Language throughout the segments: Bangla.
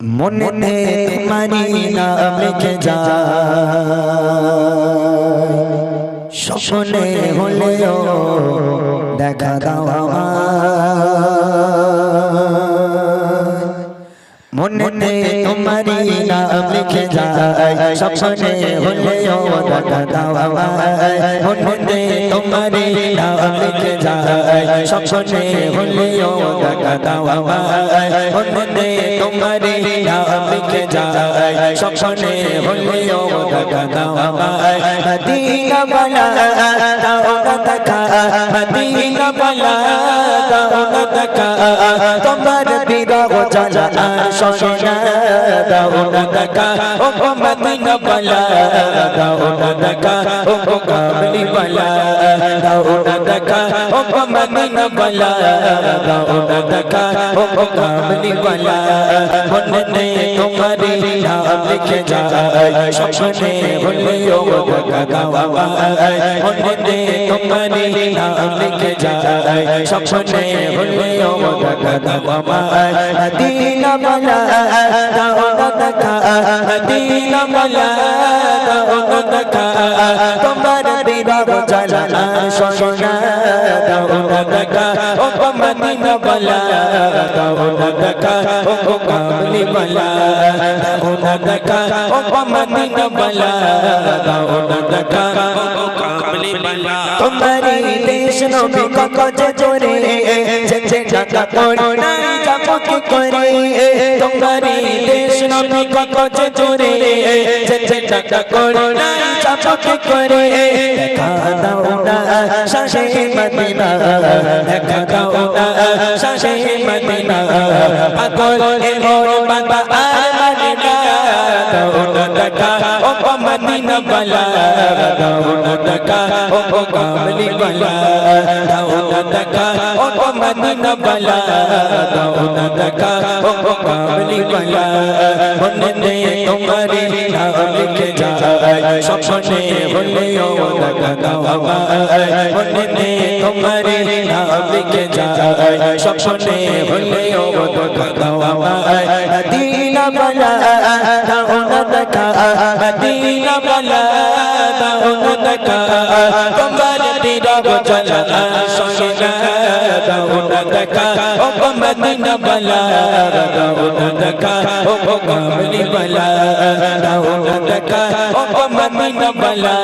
মনেতে তোমারি নাম লিখে যা। স্বপ্নে হলেও দেখা দাও আমায়। মনেতে তোমারি নাম লিখে যায় স্বপ্নে হলেও মনেতে তোমারি নাম লিখে যায় স্বপ্নে হলেও দাও তোমারি নাম লিখে যায় স্বপ্নে হলেও মদিনা বালা দাও না দেখা। মদিনা বালা দাও না দেখা। তোমার বিরহ জ্বালা শোনা দাও না ও মদিনা বালা, দাও না ও কাবলি বালা, দাও না ও মদিনা বালা, দাও না ও কাবলি বালা। মনে তোমারি নাম লিখে যায়, স্বপ্নে হলেও দেখা মনে তোমারি নাম লিখে যায়, স্বপ্নে হলেও দেখা না দেখা ও মদিনা বালা দাও না দেখা ও কামলি বালা দাও না দেখা ও মদিনা বালা দাও না দেখা ও কামলি বালা তোমারি দেশ নবী কত যে জোরে যে যে টাকা পড়ে নাই যাব কি করে। তোমারি দেশ নবী কত যে জোরে। যে যে টাকা করে নাই যাব করে। দেখা দাও না শাশে মদিনা। দেখা দাও না শাশে মদিনা। পাগল এ মোর বাবা দাও ও মদিনা বালা দাও না দেখা ও কামলি বালা দাও না দেখা ও মদিনা বালা দাও না দেখা ও কামলি বালা মনে দে তোমারি নাম লিখে যায় স্বপ্নে হলেও দেখা দাও আমায় মনে দে তোমারি নাম লিখে যায় স্বপ্নে হলেও দেখা দাও আমায় মদিনা বালা দাও না দেখা মদিনা বালা দাও না দেখা তোমার বিরহ জ্বালা শোনা দাও না দেখা ও মদিনা বালা দাও না দেখা ও কামলি বালা দাও না দেখা ও মদিনা বালা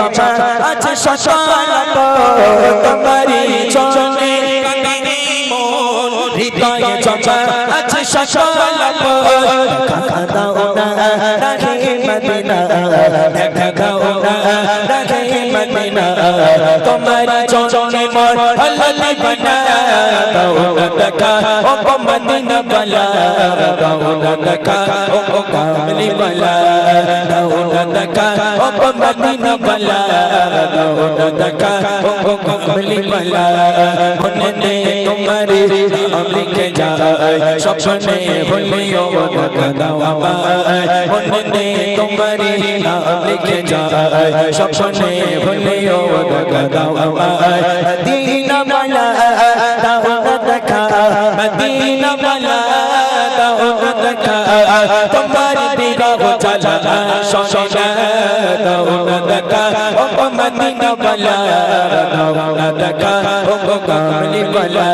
জমা আছে শশানত তোমারি চলে। কাঁদে মোর হৃদয়ে জমা শশানত দেখা দাও না রাখে মদিনা দেখা দাও না রাখে মদিনা তোমারি চোখে মোর হলালি বনা দাও না দেখা ও মদিনা বালা দাও না দেখা ও কামলি বালা দাও না দেখা ও মদিনা বালা দাও না দেখা ও কামলি বালা মনে তোমারি নাম লিখে যায় স্বপ্নে দাও আমায় মনে তোমারি নাম লিখে যায়। স্বপ্নে আমায় মদিনা বালা দাও দেখা। মদিনা বালা দাও দেখা। তোমার বিরহ জ্বালা শোনা দাও দেখা। মদিনা না দেখা ও কামলি বালা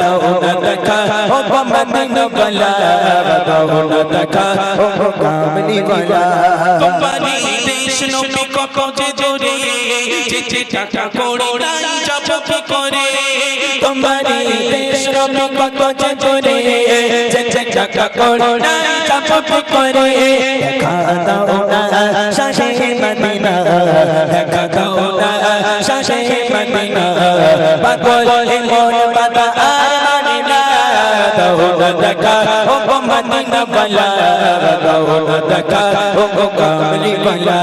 দাও না দেখা ও মদিনা বালা দাও না দেখা ও বালা তোমারি দেশ করে নাই করে চাপ করে দেখা দাও না শাশে মদিনা দেখা দাও না শাশে মদিনা পাগল মন ও মদিনা বালা দাও না দেখা, ও কামলি বালা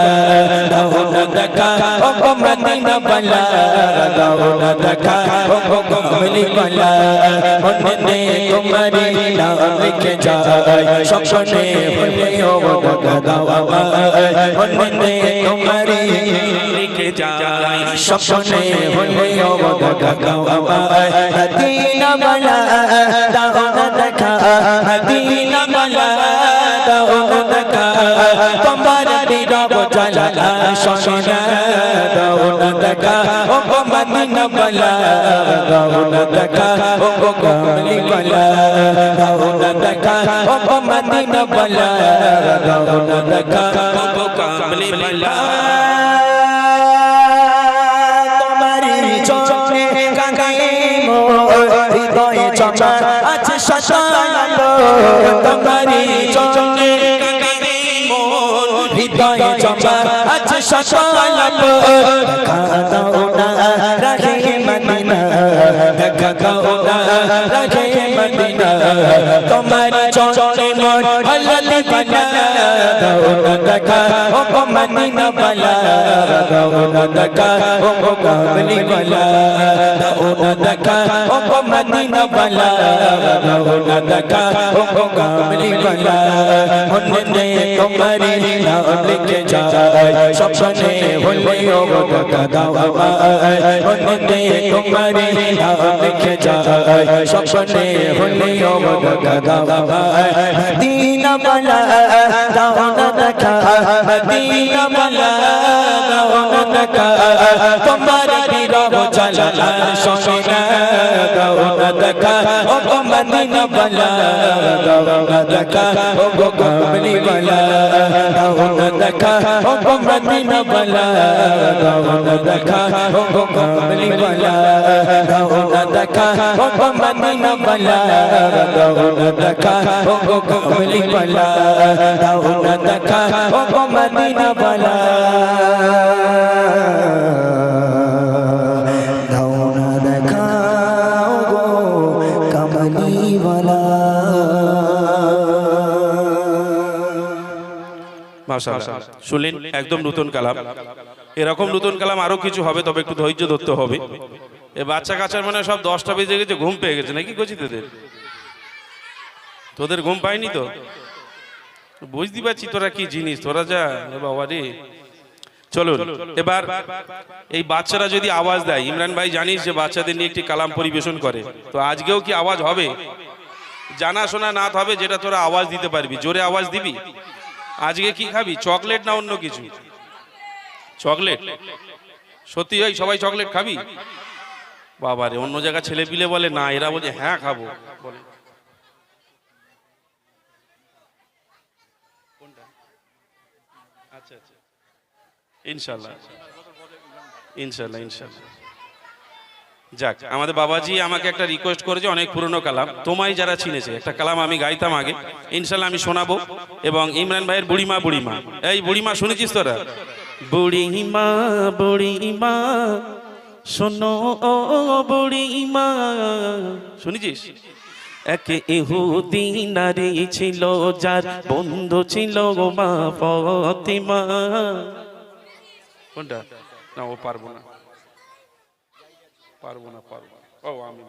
দাও না দেখা, ও মদিনা বালা দাও না দেখা, ও কামলি বালা। মনে তোমারি নাম লিখে যায়, স্বপ্নে হলেও দেখা দাও মনে তোমারি লিখে যায় আমায় মদিনা বালা দাও না দেখা মদিনা বালা দাও না দেখা তোমার বিরব জ্বালা শোনা দাও না দেখা ও মদিনা বালা দাও না দেখা ও কমলি বালা দাও তোমারি চোখে কাকারে মন হৃদয়ে চমা আছে মদিনা দেখা দাও না রাখে মদিনা তোমারি চোখে মোর হললি বানা দাও না দেখা ও মদিনা বালা দাও না দেখা ও গো বালা দাও না দেখা ও মদিনা বালা দাও না দেখা ও গো বালা মনে তোমারি নাম লিখে যায়, স্বপ্নে হলে দেখা দাও মনে তোমারি নাম লিখে যায়, স্বপ্নে হলে আমায় মদিনা বালা দাও না না তোমার বিরহ জ্বালা শোনা দাও না দেখা ও গো মদিনা বালা, দাও না দেখা ও গো কমলি বালা, দাও না দেখা ও গো মদিনা বালা, দাও না দেখা ও গো কমলি বালা, দাও না দেখা ও গো মদিনা বালা, দাও না দেখা ও গো কমলি বালা, দাও না দেখা ও গো মদিনা বালা। মাশাআল্লাহ শুনলেন একদম নতুন কালাম। এরকম নতুন কালাম আরও কিছু হবে তবে একটু ধৈর্য ধরতে হবে। এ বাচ্চা কাচ্চার মানে সব দশটা বেজে গেছে ঘুম পেয়ে গেছে নাকি কচি তোদের? তোদের ঘুম পায়নি তো? বুঝতে পারছি তোরা কি জিনিস তোরা যা বাবা রে। চলুন এবার এই বাচ্চারা যদি আওয়াজ দেয় ইমরান ভাই জানিস যে বাচ্চাদের নিয়ে একটি কালাম পরিবেশন করে তো আজকেও কি আওয়াজ হবে? জানাশোনা না হবে যেটা তোরা আওয়াজ দিতে পারবি জোরে আওয়াজ দিবি? আজকে কি খাবি? চকলেট না অন্য কিছু? চকলেট? সত্যি ওই সবাই চকলেট খাবি? বাবা রে, অন্য জায়গা ছেলে পিলে বলে, না, এরা বলে হ্যাঁ খাব। আচ্ছা আচ্ছা। ইনশাল্লাহ। ইনশাল্লাহ ইনশাল্লাহ। যাক, আমাদের বাবাজি আমাকে একটা রিকোয়েস্ট করেছে অনেক পুরনো কালাম। তোমায় যারা চিনেছে, একটা কালাম আমি গাইতাম আগে। ইনশাল্লাহ আমি শোনাবো। এবং ইমরান ভাইয়ের বুড়িমা বুড়িমা। এই বুড়িমা, শুনেছিস তোরা? বুড়িমা বুড়িমা, শোনো ও বুড়িমা। শুনেছিস? একে ইহুদি নারী ছিল, যার বন্ধু ছিল মা ফতিমা। কোনটা? না, ও পারব না। পারব না পারব। না ও আমি